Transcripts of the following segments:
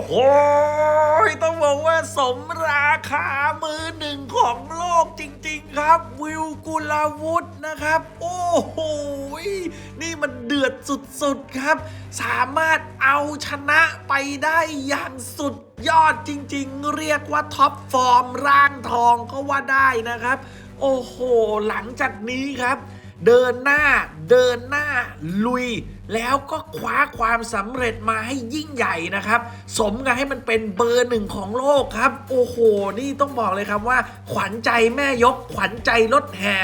โห ต้องบอกว่าสมราคามือหนึ่งของโลกจริงๆครับ วิวกุลาวุธนะครับ โอ้โห นี่มันเดือดสุดๆครับ สามารถเอาชนะไปได้อย่างสุดยอดจริงๆ เรียกว่าท็อปฟอร์มร่างทองก็ว่าได้นะครับ โอ้โห หลังจากนี้ครับ เดินหน้าเดินหน้าลุย แล้วก็คว้าความสำเร็จมาให้ยิ่งใหญ่นะครับ สมกับให้มันเป็นเบอร์หนึ่งของโลกครับ โอ้โห นี่ต้องบอกเลยครับว่า ขวัญใจแม่ยก ขวัญใจรถแห่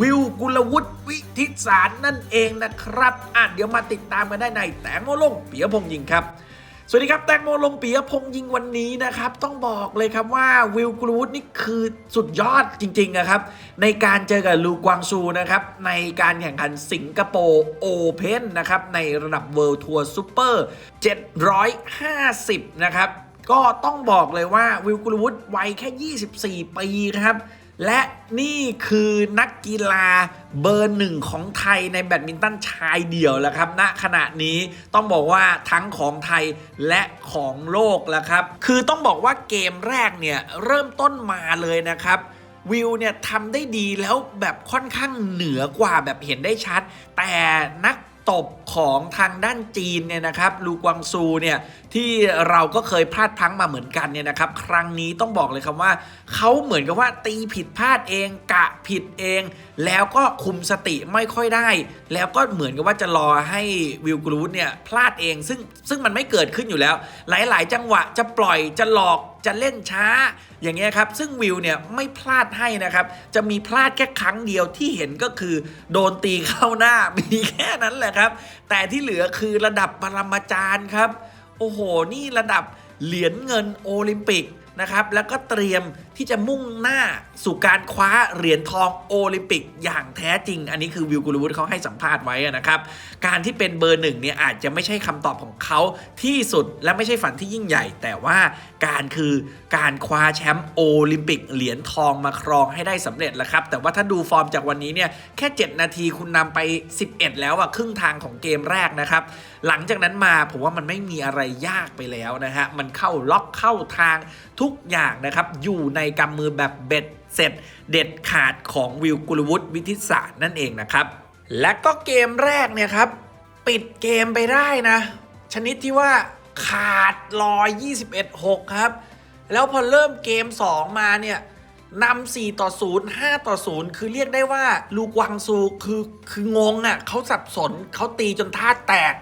วิวกุลวุฒิวิทิศสารนั่นเองนะครับอะเดี๋ยวมาติดตามกันได้ในแตงโมลงเปียพงษ์ยิงครับ สวัสดีครับ แตงโมลงปียพงยิงวันนี้นะครับ ต้องบอกเลยครับว่าวิลกรูดนี่คือสุดยอดจริงๆนะครับ ในการเจอกับลูกวางซูนะครับ ในการแข่งขันสิงคโปร์โอเพนนะครับ ในระดับ World Tour Super 750 นะครับ ก็ต้องบอกเลยว่าวิลกรูดวัยแค่ 24 ปีครับ และนี่คือนักกีฬาเบอร์หนึ่งของไทยในแบดมินตันชายเดี่ยวแล้วครับณขณะนี้ต้องบอกว่าทั้งของไทยและของโลกแล้วครับ คือต้องบอกว่าเกมแรกเนี่ยเริ่มต้นมาเลยนะครับวิวเนี่ยทำได้ดีแล้วแบบค่อนข้างเหนือกว่าแบบเห็นได้ชัด แต่นักตบของทางด้านจีนเนี่ยนะครับลูกวังซูเนี่ยที่เราก็เคยพลาดพลั้งมาเหมือนกันเนี่ยนะครับครั้งนี้ต้องบอกเลยครับว่าเขาเหมือนกับว่าตีผิดพลาดเองกะผิดเอง แล้วก็คุมสติไม่ค่อยได้ แล้วก็เหมือนกับว่าจะรอให้วิลกรูดเนี่ยพลาดเองซึ่งซึ่งมันไม่เกิดขึ้นอยู่แล้ว หลาย ๆ จังหวะจะปล่อยจะหลอกจะเล่นช้าอย่างเงี้ยครับซึ่งวิวเนี่ยไม่พลาดให้นะครับ จะมีพลาดแค่ครั้งเดียวที่เห็นก็คือ โดนตีเข้าหน้ามีแค่นั้นแหละครับ แต่ที่เหลือคือระดับปรมาจารย์ครับ โอ้โห นี่ระดับเหรียญเงินโอลิมปิก นะครับ แล้วก็เตรียมที่จะมุ่งหน้าสู่การคว้าเหรียญทองโอลิมปิกอย่างแท้จริง อันนี้คือวิวกุลวุฒิเขาให้สัมภาษณ์ไว้นะครับ การที่เป็นเบอร์หนึ่งเนี่ยอาจจะไม่ใช่คำตอบของเขาที่สุดและไม่ใช่ฝันที่ยิ่งใหญ่ แต่ว่าการคือการคว้าแชมป์โอลิมปิกเหรียญทองมาครองให้ได้สำเร็จแล้วครับ แต่ว่าถ้าดูฟอร์มจากวันนี้เนี่ยแค่ 7 นาทีคุณนำไป 11 แล้วอะครึ่งทางของเกมแรกนะครับ หลังจากนั้นมาผมว่ามันไม่มีอะไรยากไปแล้วนะฮะมันเข้าล็อกเข้าทางทุุกอย่างนะครับอยู่ในกำมือแบบเบ็ดเสร็จ เด็ดขาดของวิวกุลวุฒิวิทิศาสตร์นั่นเองนะครับ และก็เกมแรกเนี่ยครับ ปิดเกมไปได้นะ ชนิดที่ว่าขาดลอย21 6 ครับ แล้วพอเริ่มเกม 2 มาเนี่ยนำ4ต่อ 0 5 ต่อ 0 คือเรียกได้ว่าลูกวังซูคือคืองงอะ่ะเขาสับสนเขาตีจนท่าแตก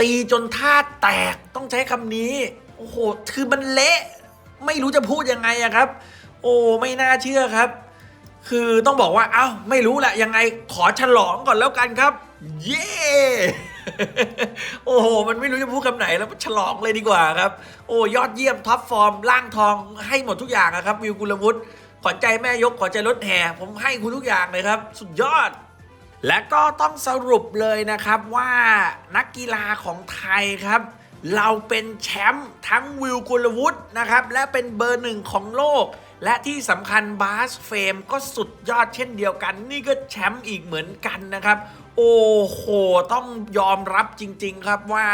ตีจนท่าแตกต้องใช้คำนี้ โอ้โห คือมันเละ ไม่รู้จะพูดยังไงอะครับ โอ้ไม่น่าเชื่อครับ คือต้องบอกว่า เอ้าไม่รู้แหละยังไงขอฉลองก่อนแล้วกันครับ เย้โอ้โห มันไม่รู้จะพูดคำไหนแล้วฉลองเลยดีกว่าครับ โอ้ยอดเยี่ยมท็อปฟอร์มร่างทองให้หมดทุกอย่างครับ วิวกุลวุฒิขวัญใจแม่ยกขวัญใจรถแห่ ผมให้คุณทุกอย่างเลยครับ สุดยอด และก็ต้องสรุปเลยนะครับว่านักกีฬาของไทยครับ เราเป็นแชมป์ทั้งวิวกุลวุฒินะครับ และเป็นเบอร์หนึ่งของโลก และที่สำคัญบาสเฟรมก็สุดยอดเช่นเดียวกัน นี่ก็แชมป์อีกเหมือนกันนะครับ โอ้โห ต้องยอมรับจริง ๆ ครับว่า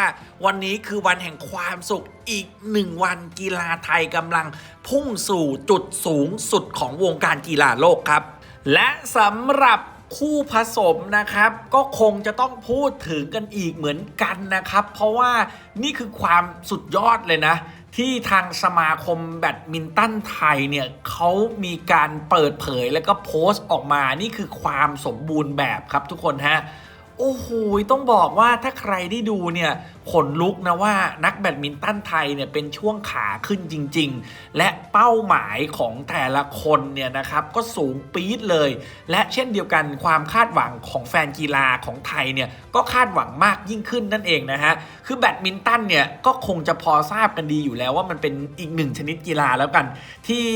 วันนี้คือวันแห่งความสุขอีกหนึ่งวันกีฬาไทยกำลังพุ่งสู่จุดสูงสุดของวงการกีฬาโลกครับ และสำหรับ คู่ผสมนะครับ ก็คงจะต้องพูดถึงกันอีกเหมือนกันนะครับ เพราะว่านี่คือความสุดยอดเลยนะ ที่ทางสมาคมแบดมินตันไทยเนี่ยเขามีการเปิดเผยแล้วก็โพสต์ออกมานี่คือความสมบูรณ์แบบครับทุกคนฮะ โอ้โหต้องบอกว่าถ้าใครได้ดูเนี่ย ขนลุกนะว่านักแบดมินตันไทยเนี่ยเป็นช่วงขาขึ้นจริง ๆ และเป้าหมายของแต่ละคนเนี่ยนะครับก็สูงปี๊ดเลย และเช่นเดียวกันความคาดหวังของแฟนกีฬาของไทยเนี่ยก็คาดหวังมากยิ่งขึ้นนั่นเองนะฮะคือแบดมินตันเนี่ยก็คงจะพอทราบกันดีอยู่แล้วว่ามันเป็นอีกหนึ่งชนิดกีฬาแล้วกัน ที่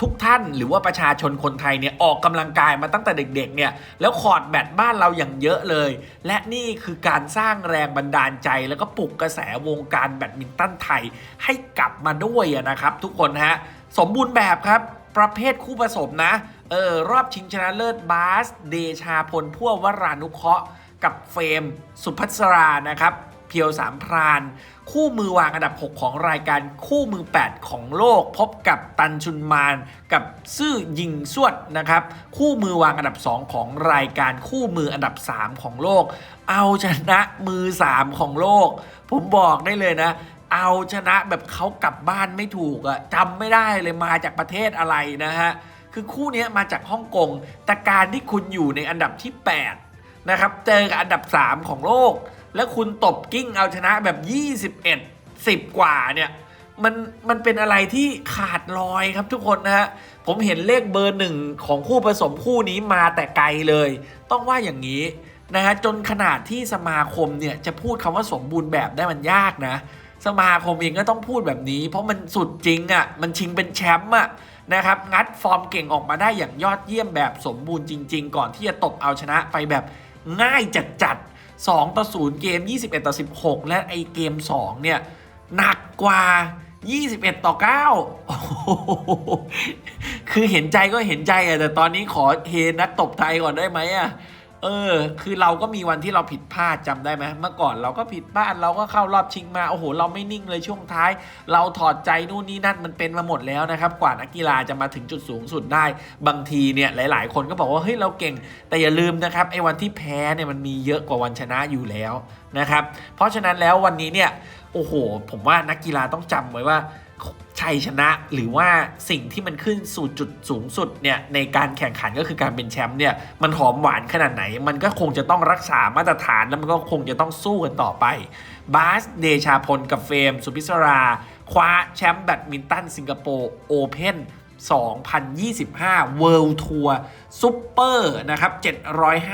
ทุกท่านหรือว่าประชาชนคนไทยเนี่ยออกกำลังกายมาตั้งแต่เด็กๆเนี่ยแล้วคอร์ดแบดบ้านเราอย่างเยอะเลย และนี่คือการสร้างแรงบันดาลใจแล้วก็ปลุกกระแสวงการแบดมินตันไทยให้กลับมาด้วยนะครับ ทุกคนฮะสมบูรณ์แบบครับประเภทคู่ผสมนะเออรอบชิงชนะเลิศบาส เดชาพลพั่ววรานุเคราะห์กับเฟรมสุพัสรานะครับ พียวสามพราน คู่มือวางอันดับ 6 ของรายการคู่มือ 8 ของโลก พบกับตันชุนมาน กับซื่อยิงสวดนะครับ คู่มือวางอันดับ 2 ของรายการคู่มืออันดับ 3 ของโลก เอาชนะมือ 3 ของโลก ผมบอกได้เลยนะเอาชนะแบบเขากลับบ้านไม่ถูกอะจำไม่ได้เลยมาจากประเทศอะไรนะฮะ คือคู่นี้มาจากฮ่องกงแต่การที่คุณอยู่ในอันดับที่ 8 นะครับ เจอกับอันดับ 3 ของโลก แล้วคุณตบกิ้งเอาชนะแบบ 21 10 กว่าเนี่ยมันมันเป็นอะไรที่ขาดลอยครับทุกคนนะฮะผมเห็นเลขเบอร์หนึ่งของคู่ผสมคู่นี้มาแต่ไกลเลย ต้องว่าอย่างนี้นะฮะจนขนาดที่สมาคมเนี่ยจะพูดคำว่าสมบูรณ์แบบได้มันยากนะ สมาคมเองก็ต้องพูดแบบนี้ เพราะมันสุดจริงอะ่ะมันชิงเป็นแชมป์อะนะครับงัดฟอร์มเก่งออกมาได้อย่างยอดเยี่ยมแบบสมบูรณ์จริง ๆ ก่อนที่จะตบเอาชนะไปแบบง่ายจัดๆ 2 ต่อ 0 เกม 21 ต่อ 16 และไอเกม 2 เนี่ย หนักกว่า 21 ต่อ9โอ้โหคือเห็นใจก็เห็นใจอะแต่ตอนนี้ขอเฮนักตบไทยก่อนได้ไหมอะ เออ คือเราก็มีวันที่เราผิดพลาดจำได้ไหมเมื่อก่อนเราก็ผิดพลาดเราก็เข้ารอบชิงมาโอ้โห เราไม่นิ่งเลยช่วงท้าย เราถอดใจนู่นนี่นั่นมันเป็นมาหมดแล้วนะครับ กว่านักกีฬาจะมาถึงจุดสูงสุดได้ บางทีเนี่ยหลาย ๆ คนก็บอกว่าเฮ้ยเราเก่ง แต่อย่าลืมนะครับไอ้วันที่แพ้เนี่ยมันมีเยอะกว่าวันชนะอยู่แล้วนะครับ เพราะฉะนั้นแล้ววันนี้เนี่ยโอ้โห ผมว่านักกีฬาต้องจำไว้ว่า ชัยชนะหรือว่าสิ่งที่มันขึ้นสู่จุดสูงสุดเนี่ยในการแข่งขันก็คือการเป็นแชมป์เนี่ยมันหอมหวานขนาดไหน มันก็คงจะต้องรักษามาตรฐานแล้วมันก็คงจะต้องสู้กันต่อไปบาสเดชาพลกับเฟรมสุพิศรา คว้าแชมป์แบดมินตันสิงคโปร์โอเพน 2025 World Tour Super นะครับ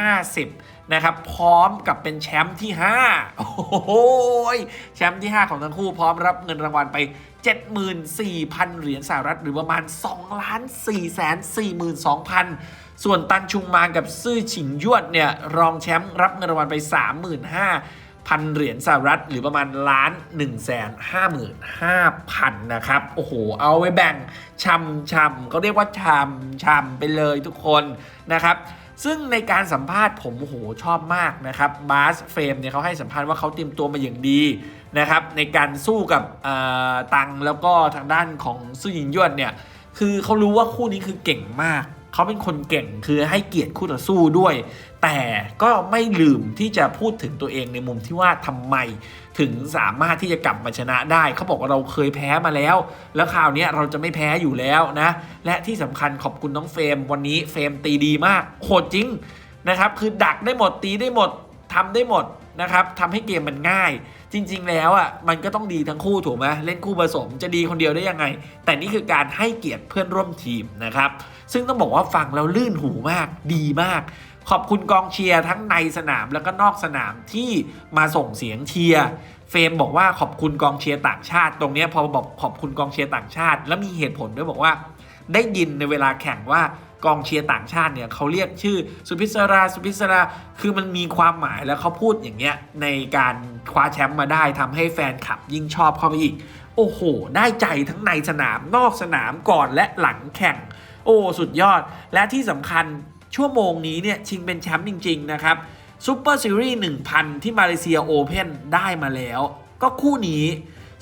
750 นะครับ พร้อมกับเป็นแชมป์ที่ 5 โอ้โหยแชมป์ที่ 5 ของทั้งคู่พร้อมรับเงินรางวัลไป 74,000 เหรียญสหรัฐ หรือประมาณ 2 ล้าน4แสน42,000 ส่วนตันชุงมานกับซื่อฉิงยวดเนี่ย รองแชมป์รับเงินรางวัลไป 35,000 พันเหรียญสหรัฐหรือประมาณล้าน1นึ่งแสนห้าหมื่นห้าพันนะครับ โอ้โห เอาไว้แบ่งชำชำเขาเรียกว่าชำชำไปเลยทุกคนนะครับซึ่งในการสัมภาษณ์ผมโหชอบมากนะครับบาสเฟรมเนี่ยเขาให้สัมภาษณ์ว่าเขาเตรียมตัวมาอย่างดีนะครับในการสู้กับตังแล้วก็ทางด้านของซื่อหยิงยวดเนี่ยคือเขารู้ว่าคู่นี้คือเก่งมาก เขาเป็นคนเก่งคือให้เกียรติคู่ต่อสู้ด้วย แต่ก็ไม่ลืมที่จะพูดถึงตัวเองในมุมที่ว่าทำไม ถึงสามารถที่จะกลับมาชนะได้ เขาบอกว่าเราเคยแพ้มาแล้ว แล้วคราวนี้เราจะไม่แพ้อยู่แล้วนะ และที่สำคัญขอบคุณน้องเฟรมวันนี้เฟรมตีดีมากโหดจริงนะครับคือดักได้หมดตีได้หมดทำได้หมด นะครับทำให้เกมมันง่าย จริง ๆ แล้วอะมันก็ต้องดีทั้งคู่ถูกไหมเล่นคู่ผสมจะดีคนเดียวได้ยังไง แต่นี่คือการให้เกียรติเพื่อนร่วมทีมนะครับซึ่งต้องบอกว่าฟังแล้วลื่นหูมากดีมาก ขอบคุณกองเชียร์ทั้งในสนามแล้วก็นอกสนามที่มาส่งเสียงเชียร์เฟรมบอกว่าขอบคุณกองเชียร์ต่างชาติ ตรงนี้พอบอกขอบคุณกองเชียร์ต่างชาติ แล้วมีเหตุผลด้วยบอกว่า ได้ยินในเวลาแข่งว่า กองเชียร์ต่างชาติเนี่ยเขาเรียกชื่อสุพิศราสุพิศราคือมันมีความหมายแล้วเขาพูดอย่างเงี้ยในการคว้าแชมป์มาได้ทำให้แฟนคลับยิ่งชอบเข้าไปอีก โอ้โห ได้ใจทั้งในสนามนอกสนามก่อนและหลังแข่ง โอ้สุดยอด และที่สำคัญชั่วโมงนี้เนี่ยชิงเป็นแชมป์จริง ๆ นะครับซูเปอร์ซีรีส์1,000 ที่มาเลเซียโอเพนได้มาแล้ว ก็คู่นี้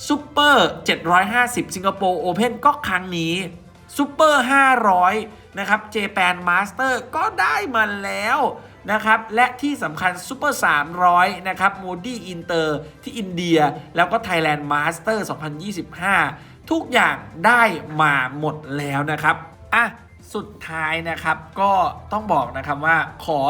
ซูเปอร์750 สิงคโปร์โอเพนก็ครั้งนี้ซูเปอร์500 นะครับเจแปนมาสเตอร์ก็ได้มาแล้วนะครับ และที่สำคัญซูเปอร์300 นะครับโมดี้อินเตอร์ที่อินเดีย แล้วก็ Thailand Master 2025 ทุกอย่างได้มาหมดแล้วนะครับ อะ สุดท้ายนะครับก็ต้องบอกนะครับว่าขอ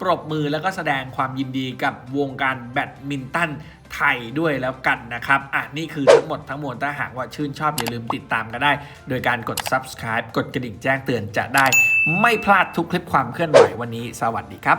ปรบมือแล้วก็แสดงความยินดีกับวงการแบดมินตันไทยด้วยแล้วกันนะครับ อะ นี่คือทั้งหมดทั้งมวลถ้าหากว่าชื่นชอบอย่าลืมติดตามกันได้ โดยการกด subscribe กดกระดิ่งแจ้งเตือนจะได้ ไม่พลาดทุกคลิปความเคลื่อนไหววันนี้ สวัสดีครับ